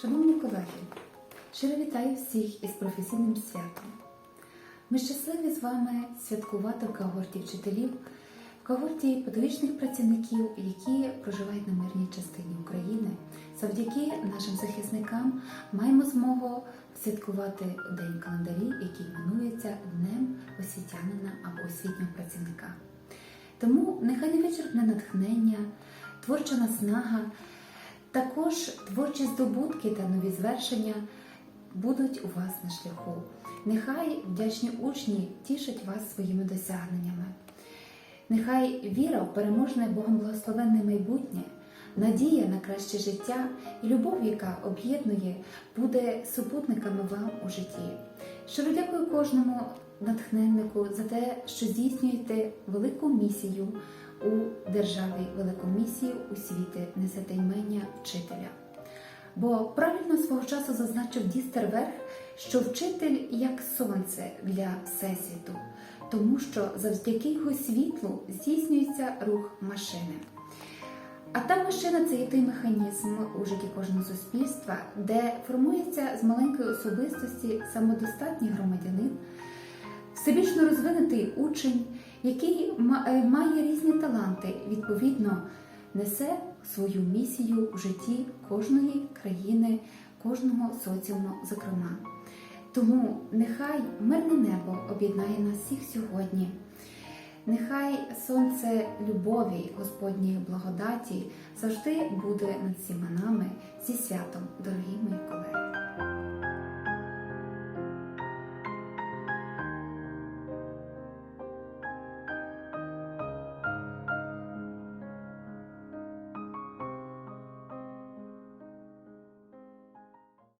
Шановні колеги, щиро вітаю всіх із професійним святом. Ми щасливі з вами святкувати в когорті вчителів, в когорті педагогічних працівників, які проживають на мирній частині України. Завдяки нашим захисникам маємо змогу святкувати день календарі, який іменується Днем освітянина або освітнього працівника. Тому нехай невичерпне натхнення, творча наснага, також творчі здобутки та нові звершення будуть у вас на шляху. Нехай вдячні учні тішать вас своїми досягненнями. Нехай віра в переможне Богом благословенне майбутнє, надія на краще життя і любов, яка об'єднує, буде супутниками вам у житті. Щиро дякую кожному натхненнику за те, що здійснюєте велику місію у державі, велику місію у світі несете імення вчителя. Бо правильно свого часу зазначив Дістер Верх, що вчитель як сонце для всесвіту, тому що завдяки його світлу здійснюється рух машини. А та машина це є той механізм у житті кожного суспільства, де формується з маленької особистості самодостатній громадянин, всебічно розвинутий учень, який е, має різні таланти, відповідно несе свою місію в житті кожної країни, кожного соціуму, зокрема. Тому нехай мирне небо об'єднає нас всіх сьогодні. Нехай сонце любові, Господньої благодаті завжди буде над всіма нами зі святом, дорогі мої колеги.